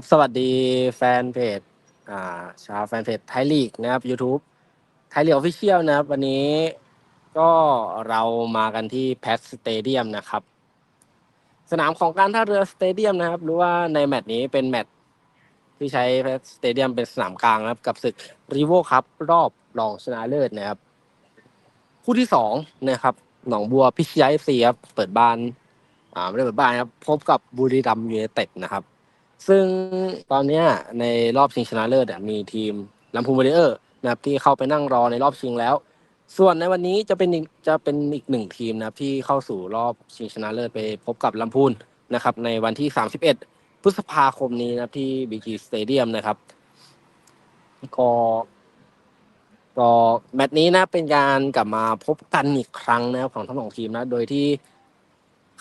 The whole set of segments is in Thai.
ครับสวัสดีแฟนเพจอ่าชาวแฟนเพจไทยลีกนะครับ YouTube ไทยลีกออฟฟิเชียลนะครับ วันนี้ก็เรามากันที่แพทสเตเดียมนะครับ สนามของการท่าเรือสเตเดียมนะครับ หรือว่าในแมตช์นี้เป็นแมตช์ที่ใช้แพทสเตเดียมเป็นสนามกลางนะครับ กับศึกรีโวครับรอบรองชนะเลิศนะครับ คู่ที่สองนะครับ หนองบัวพิชยาเอฟซีครับเปิดบ้าน อ่าไม่ได้เปิดบ้านครับ พบกับบุรีรัมย์ยูไนเต็ดนะครับ ซึ่งตอนนี้ในรอบชิงชนะเลิศมีทีมลำพูนวอริเออร์นะครับที่เข้าไปนั่งรอในรอบชิงแล้ว ส่วนในวันนี้จะเป็นจะเป็นอีกหนึ่งทีมนะครับที่เข้าสู่รอบชิงชนะเลิศไปพบกับลำพูนนะครับในวันที่ 31 พฤษภาคมนี้นะครับที่บีจีสเตเดียมนะครับก็ก็แมตช์นี้นะเป็นการกลับมาพบกันอีกครั้งนะครับของทั้งสองทีมนะ โดยที่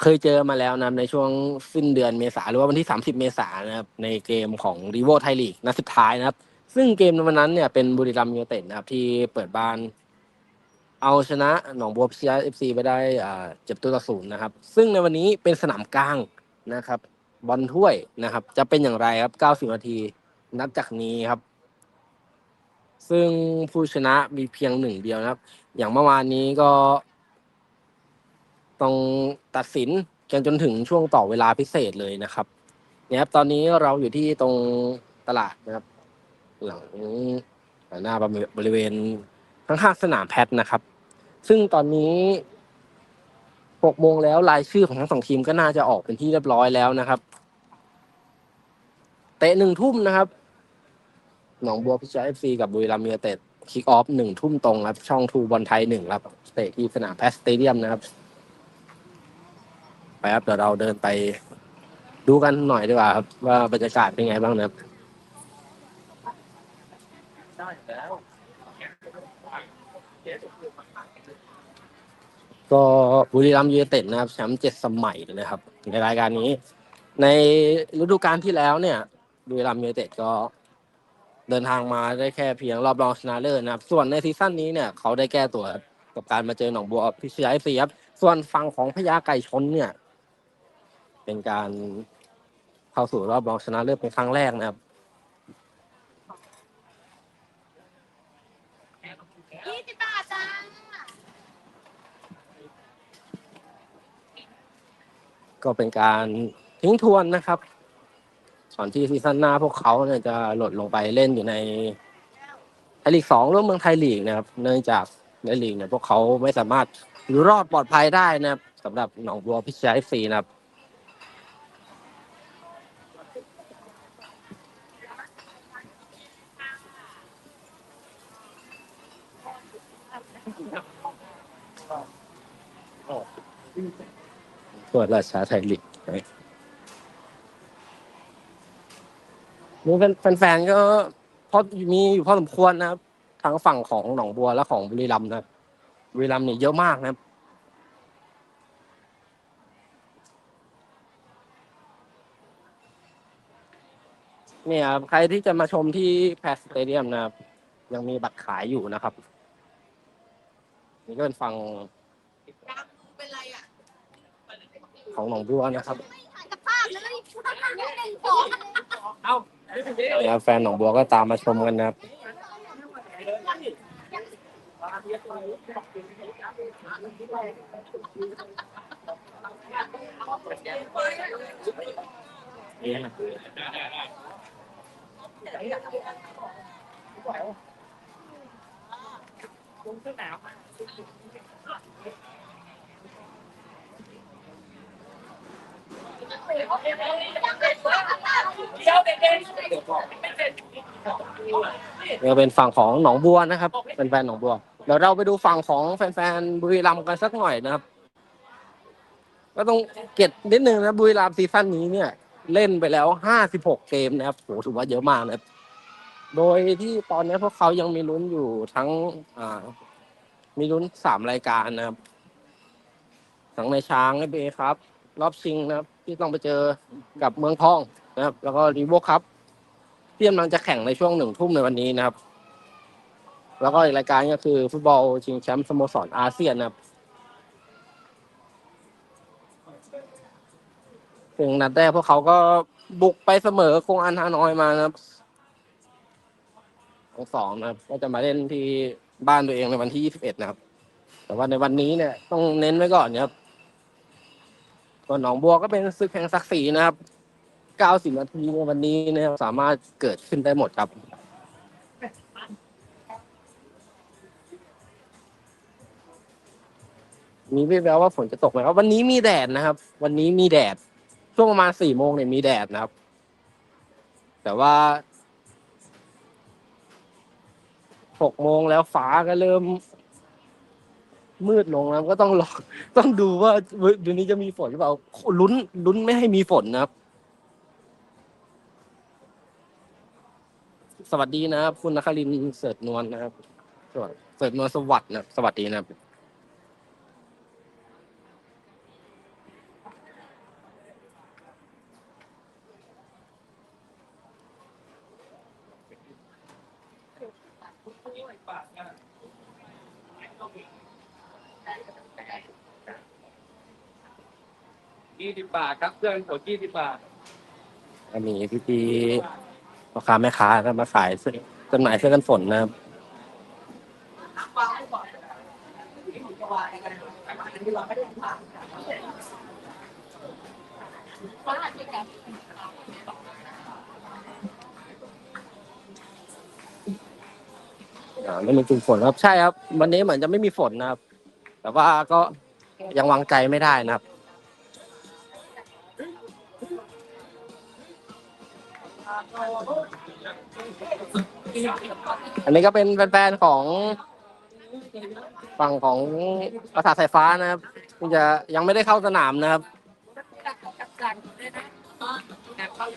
เคยเจอมาแล้วนะในช่วงสิ้นเดือนเมษาหรือว่าวันที่ 30 เมษายนนะครับในเกมของรีโวไทยลีกนัดสุดท้ายนะครับ ซึ่งเกมในวันนั้นเนี่ยเป็นบุรีรัมย์ยูไนเต็ดนะครับที่เปิดบ้าน เอาชนะหนองบัวพิชยาเอฟซีไปได้อ่าเจ็บตัวต่อศูนย์นะครับ ซึ่งในวันนี้เป็นสนามกลางนะครับบอลถ้วยนะครับ จะเป็นอย่างไรครับ 90 นาทีนับจากนี้ครับ ซึ่งผู้ชนะมีเพียงหนึ่งเดียวนะครับ อย่างเมื่อวานนี้ก็ ต้องตัดสินกันจนถึงช่วงต่อเวลาพิเศษเลยนะครับเนี่ยครับตอนนี้เราอยู่ที่ตรงตลาดนะครับ หลังหน้าบริเวณข้างๆสนามแพทนะครับ ซึ่งตอนนี้หกโมงแล้วรายชื่อของทั้งสองทีมก็น่าจะออกเป็นที่เรียบร้อยแล้วนะครับเตะหนึ่งทุ่มนะครับ หนองบัวพิชยาเอฟซีกับบุรีรัมย์ยูไนเต็ดคิกออฟหนึ่งทุ่มตรงครับ ช่องทูบอลไทยหนึ่งครับเตะที่สนามแพทสเตเดียมนะครับ ไปครับเดี๋ยวเราเดินไปดูกันหน่อยดีกว่าครับ ว่าบรรยากาศเป็นไงบ้างนะครับก็บุรีรัมย์ยูไนเต็ดนะครับแชมป์เจ็ดสมัยเลยนะครับในรายการนี้ ในฤดูกาลที่แล้วเนี่ยบุรีรัมย์ยูไนเต็ดก็เดินทางมาได้แค่เพียงรอบรองชนะเลิศนะครับ ส่วนในซีซั่นนี้เนี่ย เขาได้แก้ตัวกับการมาเจอหนองบัวพิชยาเอฟซีครับส่วนฝั่งของพญาไก่ชนเนี่ย เป็นการเข้าสู่รอบรองชนะเลิศเป็นครั้งแรกนะครับยี่สิบบาทจ้าก็เป็นการทิ้งทวนนะครับก่อนที่ซีซั่นหน้าพวกเขาเนี่ยจะหลดลงไปเล่นอยู่ในไทยลีกสองร่วมเมืองไทยลีกนะครับ เนื่องจากในลีกเนี่ยพวกเขาไม่สามารถอยู่รอดปลอดภัยได้นะครับสำหรับหนองบัวพิชัยาเอฟซีนะครับ ตัวราชาไทยลีกนี่เป็นแฟนๆก็พอมีอยู่พอสมควรนะครับทั้งฝั่งของหนองบัวและของบุรีรัมย์นะครับบุรีรัมย์เนี่ยเยอะมากนะครับเนี่ยครับใครที่จะมาชมที่แพสสเตเดียมนะครับ ยังมีบัตรขายอยู่นะครับ นี่ก็เป็นฝั่ง เป็นไรอะ ของหนองบัวนะครับกับภาพเลยต้องทำยังไงของเนี่ยแฟนหนองบัวก็ตามมาชมกันนะครับ เนี่เป็นฝั่งของหนองบัวนะครับเป็นแฟนหนองบัวเดี๋ยวเราไปดูฝั่งของแฟนๆบุรีรัมย์กันสักหน่อยนะครับ ก็ต้องเก็บนิดนึงนะบุรีรัมย์ซีซั่นนี้เนี่ย เล่นไปแล้วห้าสิบหกเกมนะครับโหถือว่าเยอะมากนะครับโดยที่ตอนนี้พวกเขายังมีลุ้นอยู่ทั้งอ่ามีลุ้นสามรายการนะครับทั้งในช้างในเบครับ รอบชิงนะครับ ที่ต้องไปเจอกับเมืองทองนะครับ แล้วก็รีโวครับที่กำลังจะแข่งในช่วงหนึ่งทุ่มในวันนี้นะครับ แล้วก็อีกรายการก็คือฟุตบอลชิงแชมป์สโมสรอาเซียนนะครับซึ่งนัดแรกพวกเขาก็บุกไปเสมอกงอันฮานอยมานะครับทั้งสองนะครับ ก็จะมาเล่นที่บ้านตัวเองในวันที่21นะครับ แต่ว่าในวันนี้เนี่ยต้องเน้นไว้ก่อนนะครับ ส่วนหนองบัวก็เป็นศึกแห่งศักดิ์ศรีนะครับ 90 นาทีในวันนี้นะครับสามารถเกิดขึ้นได้หมดครับมีวิแววว่าฝนจะตกไหมครับ วันนี้มีแดดนะครับ วันนี้มีแดด ช่วงประมาณสี่โมงเนี่ยมีแดดนะครับ แต่ว่าหกโมงแล้วฟ้าก็เริ่ม มืดลงแล้วก็ต้องรอต้องดูว่าเดือนนี้จะมีฝนหรือเปล่าลุ้นลุ้นไม่ให้มีฝนนะครับ สวัสดีนะครับ คุณนครินเสิร์ตนวลนะครับสวัสเสิร์ตนวลสวัสดีนะครับสวัสดีนะครับ ยี่สิบบาท ครับเครื่องกดยี่สิบบาทก็มีพี่พีพ่อค้าแม่ค้าก็มาขายเสื้อจำหน่ายเสื้อกันฝนนะครับอ่าไม่มีกลุ่มฝนครับใช่ครับ วันนี้เหมือนจะไม่มีฝนนะครับ แต่ว่าก็ยังวางใจไม่ได้นะครับ อันนี้ก็เป็นแฟนๆของฝั่งของประสาทสายฟ้านะครับที่จะยังไม่ได้เข้าสนามนะครับ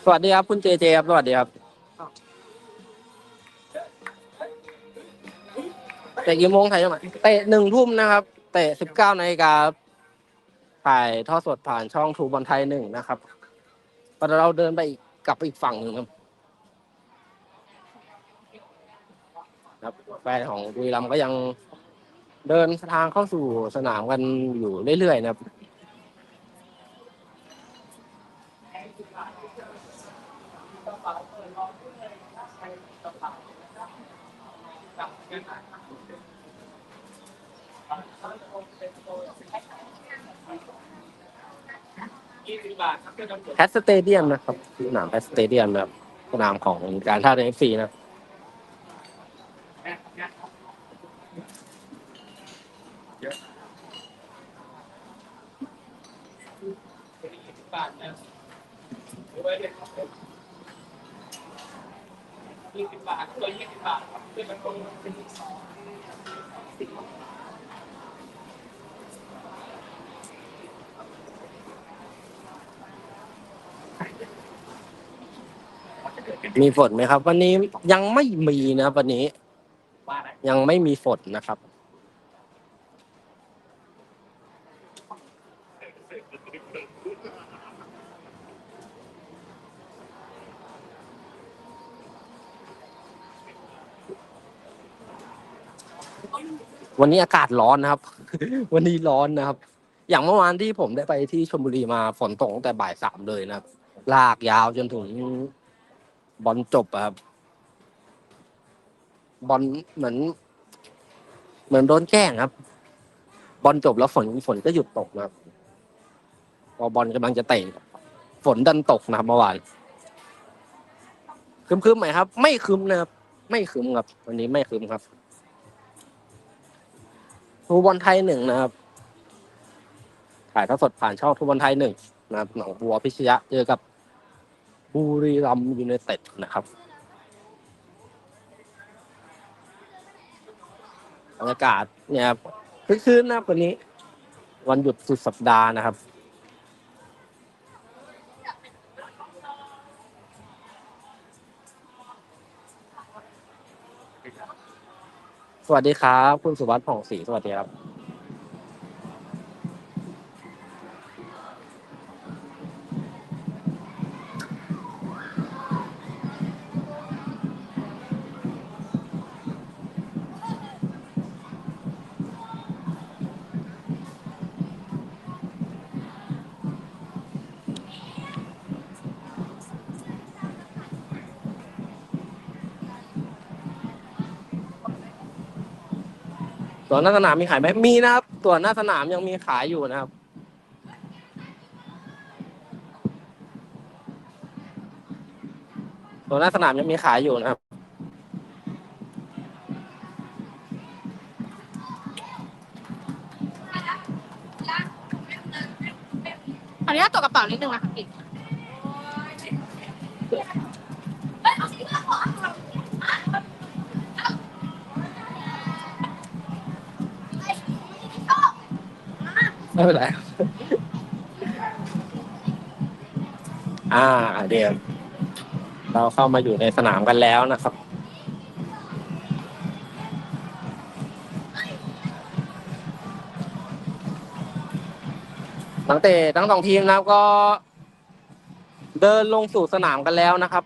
สวัสดีครับคุณเจเจครับสวัสดีครับเตะกี่โมงไทยไหมเตะหนึ่งทุ่มนะครับ เตะสิบเก้านาฬิกาถ่ายทอดสดผ่านช่องทูบอลไทยหนึ่งนะครับตอนเราเดินไปอีก กลับไปอีกฝั่งหนึ่งครับครับแฟนของบุรีรัมย์ก็ยังเดินทางเข้าสู่สนามกันอยู่เรื่อยๆนะครับ แพทสเตเดียมนะครับสนามแพทสเตเดียมนะครับสนามของการท่าเรือเอฟซีนะครับยี่สิบบาทนะดูไว้เลยครับยี่สิบบาทตัวยี่สิบบาทครับเครื่อง มีฝนไหมครับ วันนี้ยังไม่มีนะวันนี้ ยังไม่มีฝนนะครับ วันนี้อากาศร้อนนะครับ วันนี้ร้อนนะครับ อย่างเมื่อวานที่ผมได้ไปที่ชลบุรีมาฝนตกตั้งแต่บ่ายสามเลยนะครับ ลากยาวจนถึง บอลจบอะครับ บอลเหมือน เหมือนโดนแกล้งครับ บอลจบแล้วฝนฝนก็หยุดตกนะครับพอบอลกำลังจะเตะฝนดันตกนะครับเมื่อวานคึมๆไหมครับ ไม่คึมนะครับ ไม่คึมครับ วันนี้ไม่คึมครับทูบอลไทยหนึ่งนะครับถ่ายทอดสดผ่านช่องทูบอลไทยหนึ่งนะครับหนองบัวพิชยะเจอกับ บุรีรัมย์ยูไนเต็ดนะครับบรรยากาศเนี่ยครับคึกคืนนะครับวันนี้ วันหยุดสุดสัปดาห์นะครับสวัสดีครับ คุณสุวัสดิ์ผ่องศรีสวัสดีครับ หน้าสนามมีขายไหมมีนะครับ ตั๋วหน้าสนามยังมีขายอยู่นะครับ ตั๋วหน้าสนามยังมีขายอยู่นะครับ ขออนุญาตตรวจกระเป๋านิดนึงนะคะพี่ ไม่เป็นไรอ่าเดี๋ยวเราเข้ามาอยู่ในสนามกันแล้วนะครับ ตั้งแต่ทั้งสองทีมนะครับก็ เดินลงสู่สนามกันแล้วนะครับ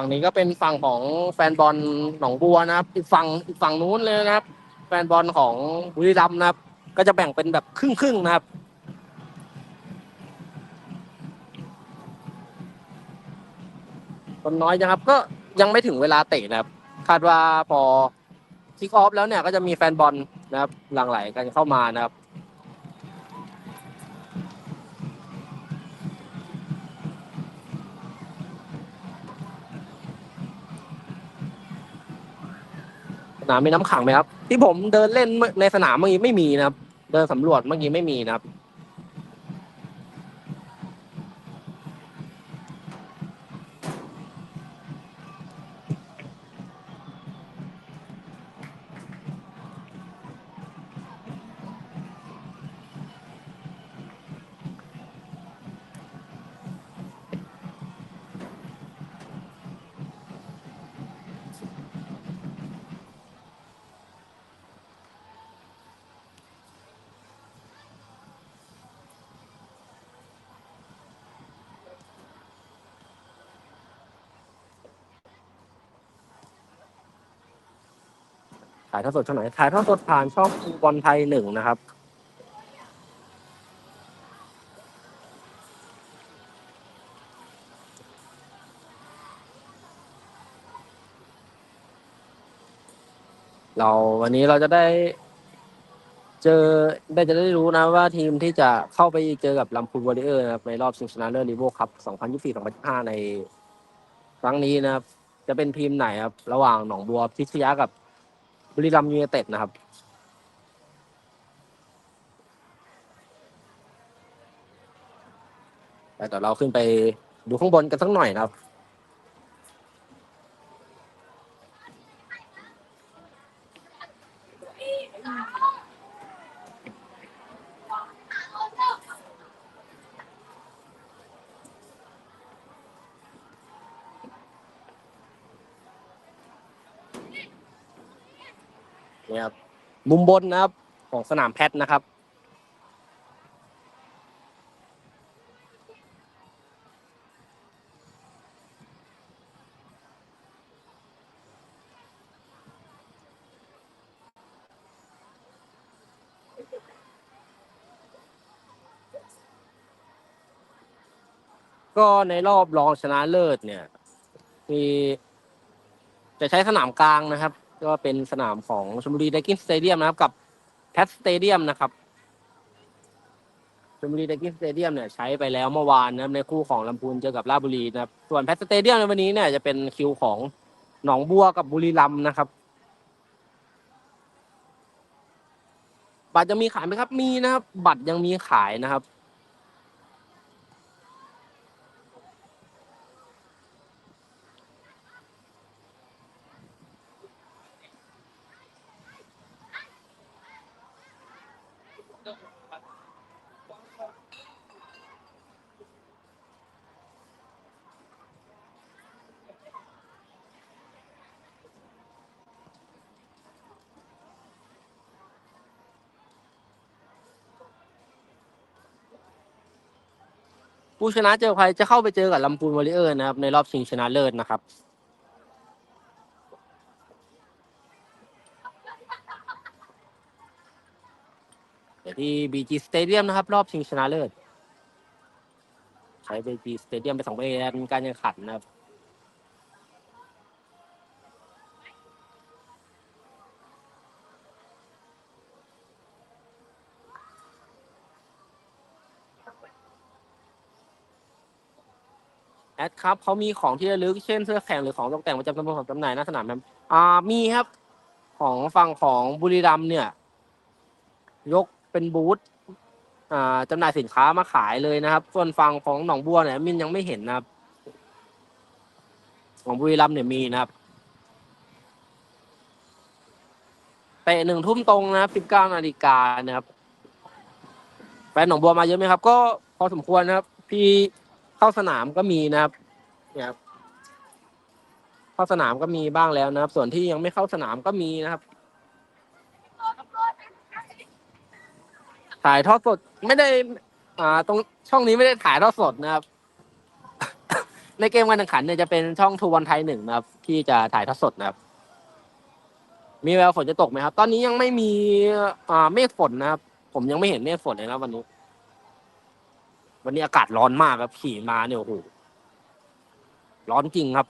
ฝั่งนี้ก็เป็นฝั่งของแฟนบอลหนองบัวนะครับ อีกฝั่งอีกฝั่งนู้นเลยนะครับ แฟนบอลของบุรีรัมย์นะครับ ก็จะแบ่งเป็นแบบครึ่งครึ่งๆนะครับ คนน้อยนะครับ ก็ยังไม่ถึงเวลาเตะนะครับ คาดว่าพอคิกออฟแล้วเนี่ยก็จะมีแฟนบอลนะครับ หลั่งไหลกันเข้ามานะครับ นามมีน้ำขังไหมครับ ที่ผมเดินเล่นในสนามเมื่อกี้ไม่มีนะครับ เดินสำรวจเมื่อกี้ไม่มีนะครับายทอดสดช่องไหนถ่ายทอดสดผ่านช่องบอลไทยหนึ่งนะครับเราวันนี้เราจะได้ เจอได้จะได้รู้นะว่าทีมที่จะเข้าไปเจอกับลำพูนวอริเออร์นะครับในรอบชิงชนะเลิศลีโวคัพ2024-2025 ในครั้งนี้นะครับ จะเป็นทีมไหนครับ ระหว่างหนองบัวพิชยะกับ บุรีรัมย์ยูเนเต็ดนะครับ แต่เดี๋ยวเราขึ้นไปดูข้างบนกันสักหน่อยนะครับ มุมบนนะครับ ของสนามแพทนะครับ ก็ในรอบรองชนะเลิศเนี่ย มีจะใช้สนามกลางนะครับ ก็เป็นสนามของชลบุรีไดกินสเตเดียมนะครับ กับแพทสเตเดียมนะครับชลบุรีไดกินสเตเดียมเนี่ยใช้ไปแล้วเมื่อวานนะครับในคู่ของลำพูนเจอกับราชบุรีนะครับ ส่วนแพทสเตเดียมในวันนี้เนี่ยจะเป็นคิวของหนองบัวกับบุรีรัมย์นะครับบัตรยังมีขายไหมครับ มีนะครับ บัตรยังมีขายนะครับ ผู้ชนะเจอใครจะเข้าไปเจอกับลำพูนวอริเออร์นะครับ ในรอบชิงชนะเลิศนะครับ เดี๋ยว ที่บีจีสเตเดียมนะครับ รอบชิงชนะเลิศเบจีสเตเดียมไปสองประเด็นการแข่งขันนะครับแอดครับเขามีของที่ระลึกเช่นเสื้อแข่งหรือของตกแต่งประจำตำบลของจำหน่ายหน้าสนามไหมอ่ามีครับ ของฝั่งของบุรีรัมย์เนี่ย ยก เป็นบูธอ่าจำหน่ายสินค้ามาขายเลยนะครับ ส่วนฝั่งของหนองบัวเนี่ยมินยังไม่เห็นนะครับ ของบุรีรัมย์เนี่ยมีนะครับเตะหนึ่งทุ่มตรงนะครับสิบเก้านาฬิกานะครับแฟนหนองบัวมาเยอะไหมครับ ก็พอสมควรนะครับ พี่เข้าสนามก็มีนะครับเนี่ยครับเข้าสนามก็มีบ้างแล้วนะครับ ส่วนที่ยังไม่เข้าสนามก็มีนะครับ ถ่ายทอดสดไม่ได้ อ่า ตรงช่องนี้ไม่ได้ถ่ายทอดสดนะครับ ในเกมการแข่งขันเนี่ยจะเป็นช่องทูวันไทยหนึ่งนะครับ ที่จะถ่ายทอดสดนะครับ มีแววฝนจะตกไหมครับ ตอนนี้ยังไม่มี อ่า เมฆฝนนะครับ ผมยังไม่เห็นเมฆฝนเลยนะวันนี้ วันนี้อากาศร้อนมากครับขี่มาเนี่ยโอ้โหร้อนจริงครับ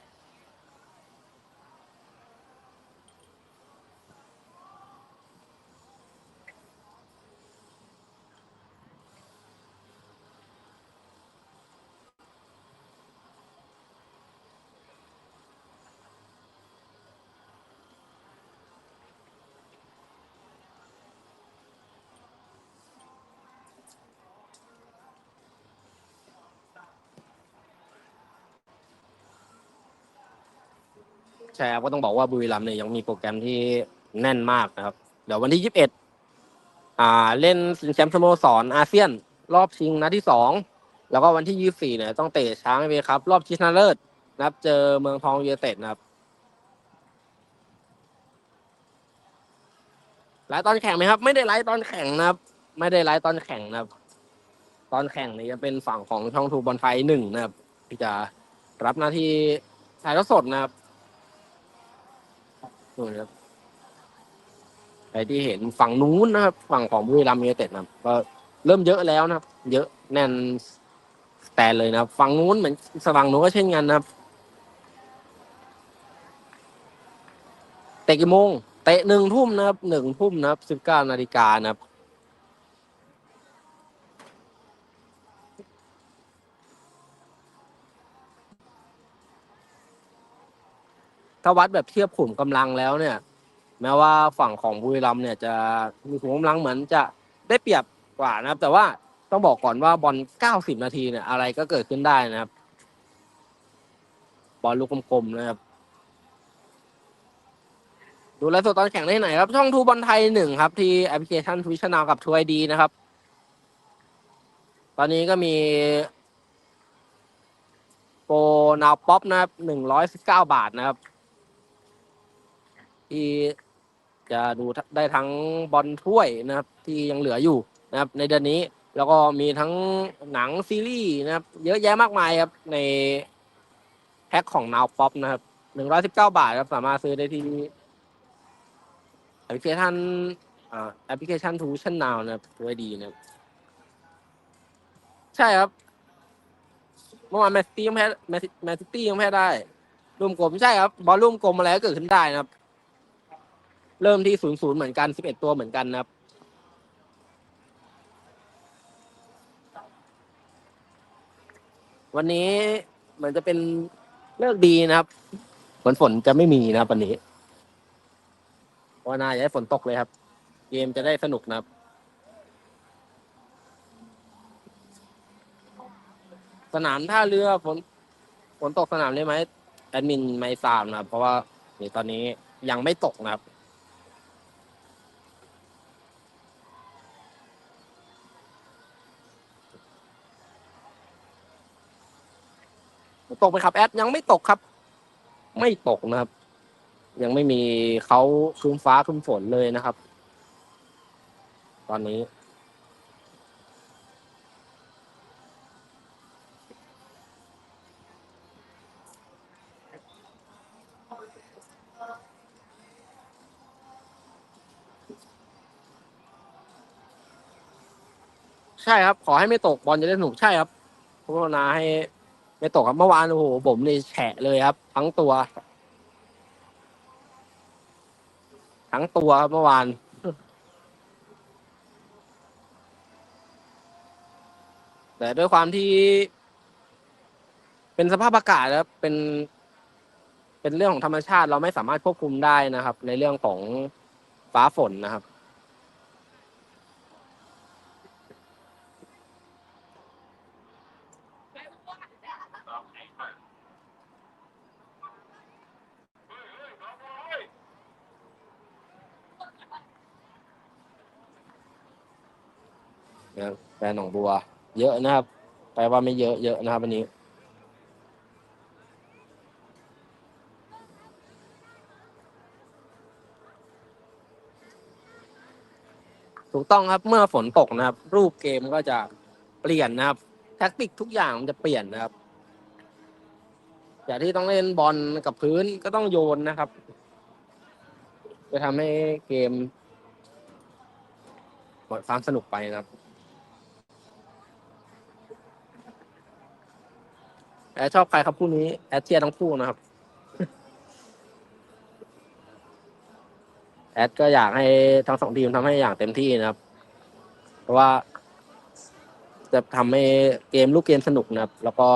ใช่ครับก็ต้องบอกว่าบุรีรัมย์เนี่ยยังมีโปรแกรมที่แน่นมากนะครับ เดี๋ยววันที่ยี่สิบเอ็ดอ่า เล่นชิงแชมป์สโมสรอาเซียน รอบชิงนัดที่สองแล้วก็วันที่ยี่สี่เนี่ยต้องเตะช้างเวครับ รอบชิงชนะเลิศนะครับ เจอเมืองทองยูไนเต็ดนะครับไลฟ์ตอนแข่งไหมครับ ไม่ได้ไลฟ์ตอนแข่งนะครับ ไม่ได้ไลฟ์ตอนแข่งนะครับ ตอนแข่งเนี่ยจะเป็นฝั่งของช่องทูบอลไทยหนึ่งนะครับ ที่จะรับหน้าที่ถ่ายทอดสดนะครับ นู่นครับใครที่เห็นฝั่งนู้นนะครับ ฝั่งของบุรีรัมย์ยูไนเต็ดนะครับก็เริ่มเยอะแล้วนะครับ เยอะแน่นแตนเลยนะครับฝั่งนู้นเหมือนสว่างนู้นก็เช่นกันนะครับเตะกี่โมงเตะหนึ่งทุ่มนะครับหนึ่งทุ่มนะครับสิบเก้านาฬิกานะครับ ถ้าวัดแบบเทียบขุมกำลังแล้วเนี่ย แม้ว่าฝั่งของบุรีรัมเนี่ยจะมีขุมกำลังเหมือนจะได้เปรียบกว่านะครับ แต่ว่าต้องบอกก่อนว่าบอล 90 นาทีเนี่ย อะไรก็เกิดขึ้นได้นะครับ บอลลูกกลมๆนะครับ ดูแลฟ์สดตอนแข่งได้ไหนครับ ช่องทูบอลไทยหนึ่งครับ ที่แอปพลิเคชันทวิชนากับทูไอดีนะครับ ตอนนี้ก็มีโปรนาวป๊อปนะครับหนึ่งร้อยสิบเก้าบาทนะครับ ที่จะดูได้ทั้งบอลถ้วยนะครับ ที่ยังเหลืออยู่นะครับ ในเดือนนี้แล้วก็มีทั้งหนังซีรีส์นะครับ เยอะแยะมากมายครับ ในแพ็คของ Now Pop นะครับหนึ่งร้อยสิบเก้าบาทครับสามารถซื้อได้ที่แอปพลิเคชันแอปพลิเคชันทูชั่นนาวนะครับด้วยดีนะครับ ใช่ครับเมื่อวานแมนซิตี้ยังแพ้แมนซิแมนซิตี้ยังแพ้ได้รูมกลมใช่ครับ บอลรูมกลมอะไรก็เกิดขึ้นได้นะครับ เริ่มที่ศูนย์ศูนย์เหมือนกันสิบเอ็ดตัวเหมือนกันนะครับวันนี้เหมือนจะเป็นเลิกดีนะครับฝนฝนจะไม่มีนะครับวันนี้เพราะว่าน่าให้ฝนตกเลยครับ เกมจะได้สนุกนะครับ สนามท่าเรือฝนฝนตกสนามได้ไหมแอดมินไม่ทราบนะครับเพราะว่าตอนนี้ยังไม่ตกนะครับ ตกไหมครับแอดยังไม่ตกครับ ไม่ตกนะครับ ยังไม่มีเขาครึ้มฟ้าครึ้มฝนเลยนะครับ ตอนนี้ใช่ครับ ขอให้ไม่ตกบอลจะได้สนุกใช่ครับโฆษณาให้ ไม่ตกครับเมื่อวานโอ้โหผมเลยแฉะเลยครับ ทั้งตัว ทั้งตัวครับเมื่อวานแต่ด้วยความที่ เป็นสภาพอากาศแล้วเป็น เป็นเรื่องของธรรมชาติเราไม่สามารถควบคุมได้นะครับ ในเรื่องของฟ้าฝนนะครับ นะครับแฟนหนองบัว เยอะนะครับแปลว่าไม่เยอะเยอะนะครับวันนี้ ถูกต้องครับเมื่อฝนตกนะครับ รูปเกมก็จะเปลี่ยนนะครับ แท็กติกทุกอย่างมันจะเปลี่ยนนะครับจากที่ต้องเล่นบอลกับพื้นก็ต้องโยนนะครับ จะทำให้เกมหมดความสนุกไปนะครับ แอดชอบใครครับคู่นี้แอดเชียร์ทั้งคู่นะครับ แอดก็อยากให้ทั้งสองทีมทำให้อย่างเต็มที่นะครับ เพราะว่า จะทำให้เกมลูกเกมสนุกนะครับ แล้วก็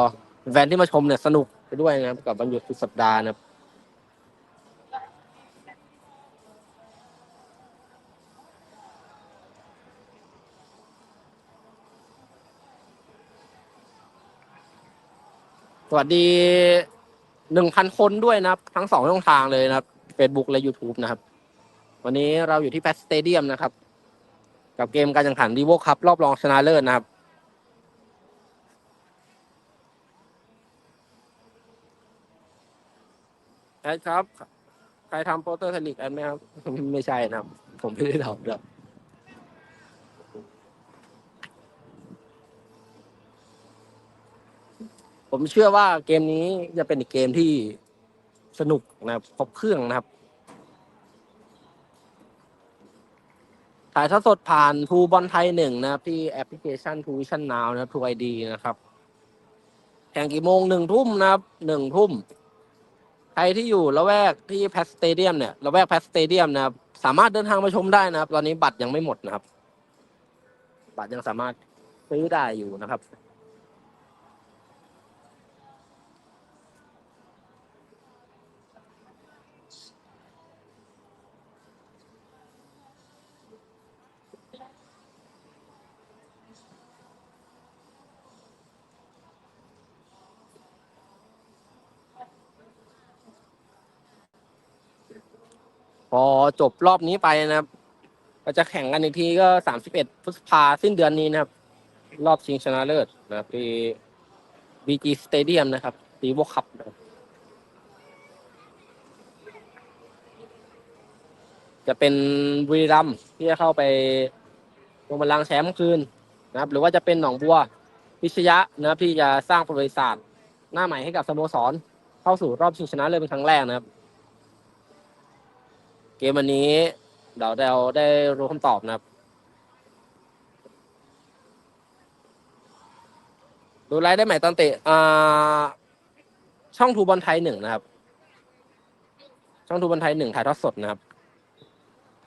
แฟนที่มาชมเนี่ยสนุกไปด้วยนะครับ กับวันหยุดสุดสัปดาห์นะครับ วัสดีหนึ่งพันคนด้วยนะครับ ทั้งสองช่องทางเลยนะครับ Facebook และ YouTube นะครับ วันนี้เราอยู่ที่แพทสเตเดียมนะครับ กับเกมการแข่งขันดีโวคัพรอบรองชนะเลิศนะครับ แอดครับ ใครทำโปสเตอร์เทลิกแอดไหมครับ ไม่ใช่นะครับ ผมไม่ได้ทำครับ ผมเชื่อว่าเกมนี้จะเป็นอีกเกมที่สนุกนะครับครบเครื่องนะครับ ถ่ายทอดสดผ่านทูบอลไทยหนึ่งนะครับที่แอปพลิเคชันทูวิชั่นนาวนะครับทูไอดีนะครับแข่งกี่โมงหนึ่งทุ่มนะครับหนึ่งทุ่มใครที่อยู่ละแวกที่แพสสเตเดียมเนี่ยละแวกแพสสเตเดียมนะครับสามารถเดินทางมาชมได้นะครับ ตอนนี้บัตรยังไม่หมดนะครับ บัตรยังสามารถซื้อได้อยู่นะครับ พอจบรอบนี้ไปนะครับก็จะแข่งกันอีกทีก็สามสิบเอ็ดพฤษภาสิ้นเดือนนี้นะครับ รอบชิงชนะเลิศนะครับที่บีจีสเตเดียมนะครับตีโวคัพนะครับจะเป็นบุรีรัมที่จะเข้าไปลงบัลลังก์แชมป์คืนนะครับ หรือว่าจะเป็นหนองบัวพิชยะนะครับที่จะสร้างประวัติศาสตร์หน้าใหม่ให้กับสโมสร เข้าสู่รอบชิงชนะเลิศเป็นครั้งแรกนะครับ เกมวันนี้เดี๋ยวเราได้รู้คำตอบนะครับ ดูไลฟ์ได้ใหม่ตอนเตะอ่าช่องทูบอลไทยหนึ่งนะครับ ช่องทูบอลไทยหนึ่งถ่ายทอดสดนะครับ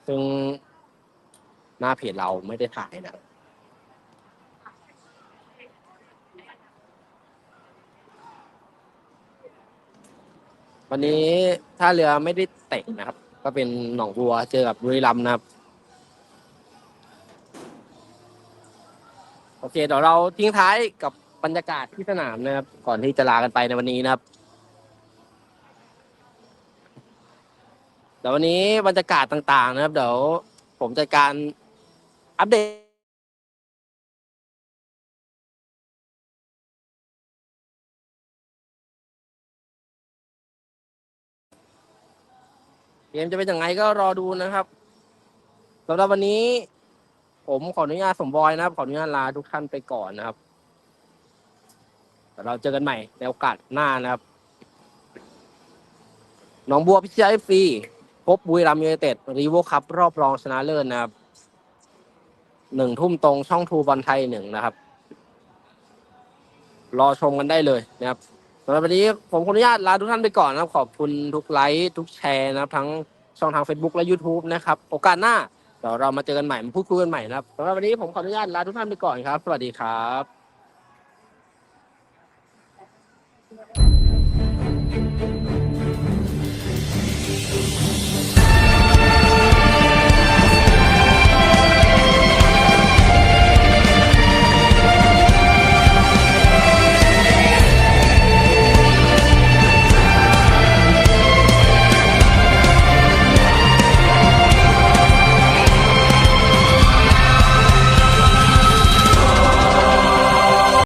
ซึ่งหน้าเพจเราไม่ได้ถ่ายนะครับวันนี้ท่าเรือไม่ได้เตะนะครับ ก็เป็นหนองบัวเจอกับบุรีรัมย์นะครับ โอเคเดี๋ยวเราทิ้งท้ายกับบรรยากาศที่สนามนะครับ ก่อนที่จะลากันไปในวันนี้นะครับเดี๋ยววันนี้บรรยากาศต่างๆ นะครับ เดี๋ยวผมจะการอัปเดต เกมจะเป็นยังไงก็รอดูนะครับสำหรับวันนี้ ผมขออนุญาตสมบอยนะครับ ขออนุญาตลาทุกท่านไปก่อนนะครับแต่เราเจอกันใหม่ในโอกาสหน้านะครับหนองบัวพิชยาเอฟซีพบบุรีรัมย์ยูไนเต็ดรีโวคัพรอบรองชนะเลิศนะครับหนึ่งทุ่มตรงช่องทูบอลไทยหนึ่งนะครับ รอชมกันได้เลยนะครับ สำหรับวันนี้ผมขออนุญาตลาทุกท่านไปก่อนนะครับ ขอบคุณทุกไลค์ทุกแชร์นะครับ ทั้งช่องทาง Facebook และ YouTube นะครับ โอกาสหน้าเดี๋ยวเรามาเจอกันใหม่มาพูดคุยกันใหม่นะครับสำหรับวันนี้ผมขออนุญาตลาทุกท่านไปก่อนครับ สวัสดีครับ